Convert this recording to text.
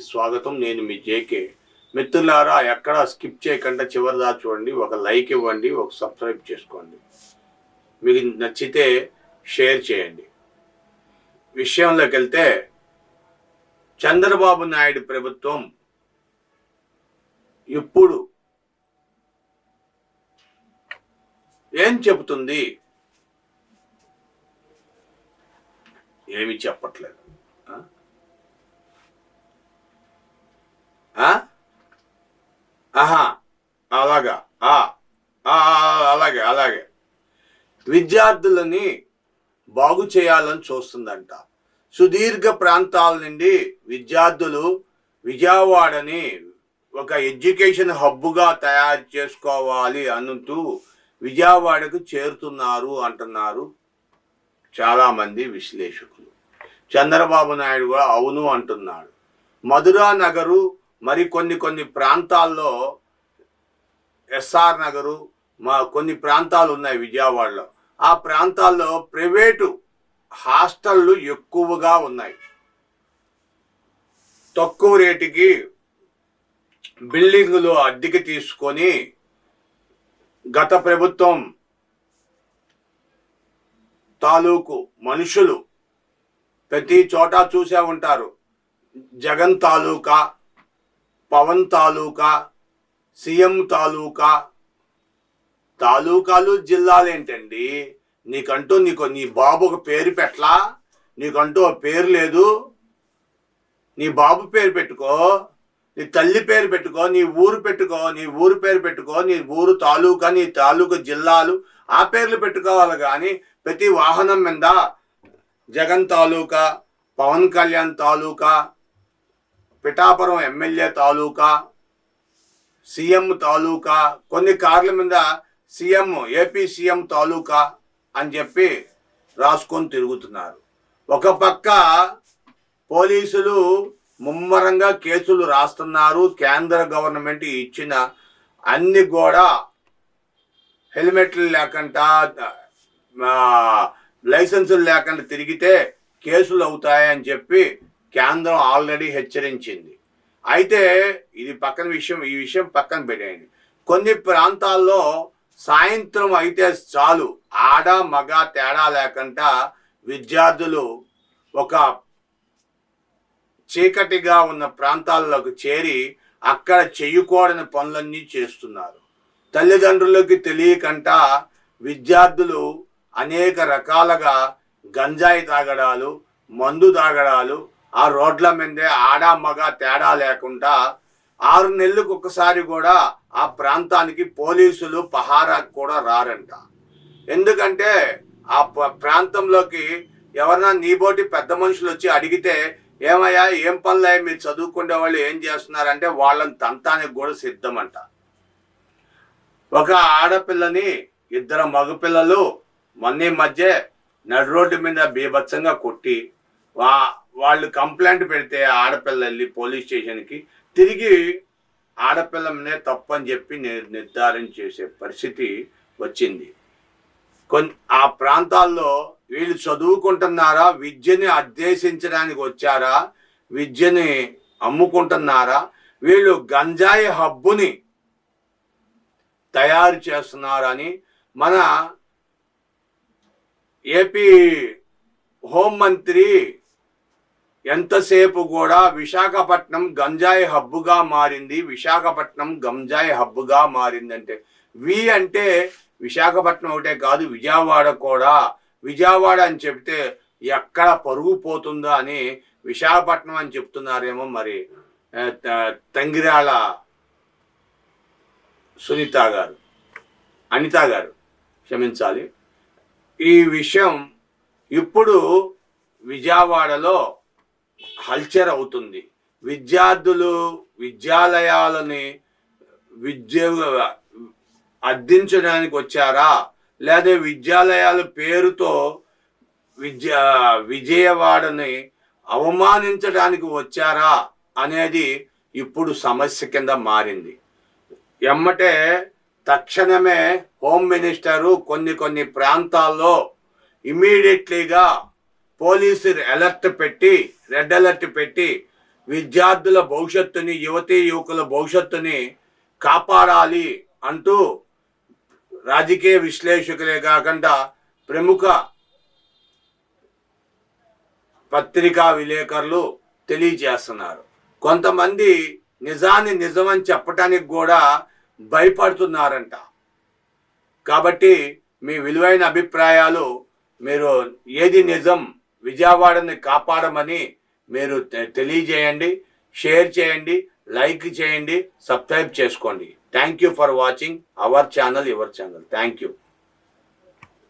స్వాగతం. నేను మీ జేకే. మిత్రులారా ఎక్కడ స్కిప్ చేయకుండా చివరిదా చూడండి. ఒక లైక్ ఇవ్వండి ఒక సబ్స్క్రైబ్ చేసుకోండి. మీకు నచ్చితే షేర్ చేయండి. విషయంలోకి వెళ్తే చంద్రబాబు నాయుడు ప్రభుత్వం ఇప్పుడు ఏం చెబుతుంది? ఏమి చెప్పట్లేదు ఆ? ఆ? ఆహా అలాగా. ఆ అలాగే అలాగే. విద్యార్థులని బాగు చేయాలని చూస్తుందంట. సుదీర్ఘ ప్రాంతాల నుండి విద్యార్థులు విజయవాడని ఒక ఎడ్యుకేషన్ హబ్బుగా తయారు చేసుకోవాలి అనుతూ విజయవాడకు చేరుతున్నారు అంటున్నారు చాలామంది విశ్లేషకులు. చంద్రబాబు నాయుడు కూడా అవును అంటున్నాడు. మధురా నగరు మరి కొన్ని కొన్ని ప్రాంతాల్లో ఎస్ఆర్ నగరు మా కొన్ని ప్రాంతాలు ఉన్నాయి విజయవాడలో. ఆ ప్రాంతాల్లో ప్రైవేటు హాస్టళ్ళు ఎక్కువగా ఉన్నాయి. తక్కువ రేటుకి బిల్డింగులు అద్దెకి తీసుకొని గత ప్రభుత్వం తాలూకు మనుషులు ప్రతి చోట చూసే ఉంటారు. జగన్ తాలూకా పవన్ తాలూకా సీఎం తాలూకా తాలూకాలు జిల్లాలేంటండి? నీకంటూ నీకు నీ బాబు ఒక పేరు పెట్టలా? నీకంటూ ఒక పేరు లేదు? నీ బాబు పేరు పెట్టుకో నీ తల్లి పేరు పెట్టుకో నీ ఊరు పెట్టుకో నీ ఊరు పేరు పెట్టుకో నీ ఊరు తాలూకా నీ తాలూకా జిల్లాలు ఆ పేర్లు పెట్టుకోవాలి కానీ ప్రతి వాహనం మీద జగన్ తాలూకా పవన్ కళ్యాణ్ తాలూకా పిఠాపురం ఎమ్మెల్యే తాలూకా సీఎం తాలూకా కొన్ని కార్ల మీద సీఎం ఏపీ సీఎం తాలూకా అని చెప్పి రాసుకొని తిరుగుతున్నారు. ఒక పక్క పోలీసులు ముమ్మరంగా కేసులు రాస్తున్నారు కేంద్ర గవర్నమెంట్ ఇచ్చిన అన్ని కూడా హెల్మెట్లు లేకుండా లైసెన్సులు లేకుండా తిరిగితే కేసులు అవుతాయని చెప్పి కేంద్రం ఆల్రెడీ హెచ్చరించింది. అయితే ఇది పక్కన విషయం ఈ విషయం పక్కన పెట్టేయండి. కొన్ని ప్రాంతాల్లో సాయంత్రం అయితే చాలు. ఆడ మగ తేడా లేకుండా విద్యార్థులు ఒక చీకటిగా ఉన్న ప్రాంతాల్లోకి చేరి అక్కడ చేయకూడని పనులన్నీ చేస్తున్నారు. తల్లిదండ్రులకి తెలియకంట విద్యార్థులు అనేక రకాలుగా గంజాయి తాగడాలు మందు తాగడాలు ఆ రోడ్ల మీదే ఆడ మగ తేడా లేకుండా ఆరు నెలలకు ఒకసారి కూడా ఆ ప్రాంతానికి పోలీసులు పహారా కూడా రారంట. ఎందుకంటే ఆ ప- ప్రాంతంలోకి ఎవరైనా నీబోటి పెద్ద మనుషులు వచ్చి అడిగితే ఏమయ్యా ఏం పనులయ్యా? మీరు చదువుకునే వాళ్ళు ఏం చేస్తున్నారంటే వాళ్ళని తంతానికి కూడా సిద్ధమంట. ఒక ఆడపిల్లని ఇద్దరు మగపిల్లలు మొన్న మధ్య నడు రోడ్డు మీద బీభత్సంగా కొట్టి వా వాళ్ళు కంప్లైంట్ పెడితే ఆడపిల్ల వెళ్ళి పోలీస్ స్టేషన్కి తిరిగి ఆడపిల్లనే తప్పని చెప్పి నిర్ధారణ చేసే పరిస్థితి వచ్చింది. కొన్ని ఆ ప్రాంతాల్లో వీళ్ళు చదువుకుంటున్నారా? విద్యని అధ్యసించడానికి వచ్చారా? విద్యని అమ్ముకుంటున్నారా? వీళ్ళు గంజాయి హబ్బుని తయారు చేస్తున్నారని మన ఏపీ హోంమంత్రి ఎంతసేపు కూడా విశాఖపట్నం గంజాయి హబ్బుగా మారింది విశాఖపట్నం గంజాయి హబ్బుగా మారిందంటే. వి అంటే విశాఖపట్నం ఒకటే కాదు విజయవాడ కూడా. విజయవాడ అని చెప్తే ఎక్కడ పరుగు పోతుందో అని విశాఖపట్నం అని చెప్తున్నారేమో మరి త- తంగిరాల సునీత గారు అనిత గారు క్షమించాలి. ఈ విషయం ఇప్పుడు విజయవాడలో హల్చర్ అవుతుంది. విద్యార్థులు విద్యాలయాలని విద్య అద్దించడానికి వచ్చారా? లేదా విద్యాలయాల పేరుతో విద్య విజయవాడని అవమానించడానికి వచ్చారా అనేది ఇప్పుడు సమస్య కింద మారింది. ఎమ్మటే తక్షణమే హోమ్ మినిస్టరు కొన్ని కొన్ని ప్రాంతాల్లో ఇమీడియట్లీగా పోలీసు అలర్ట్ పెట్టి రెడ్ అలర్ట్ పెట్టి విద్యార్థుల భవిష్యత్తుని యువతీ యువకుల భవిష్యత్తుని కాపాడాలి అంటూ రాజకీయ విశ్లేషకులే కాకుండా ప్రముఖ పత్రికా విలేకరులు తెలియజేస్తున్నారు. కొంతమంది నిజాన్ని నిజమని చెప్పటానికి కూడా భయపడుతున్నారంట. కాబట్టి మీ విలువైన అభిప్రాయాలు మీరు ఏది నిజం విజయవాడని కాపాడమని మీరు తె- తెలియజేయండి షేర్ చేయండి లైక్ చేయండి సబ్స్క్రైబ్ చేసుకోండి. Thank you for watching our channel your channel thank you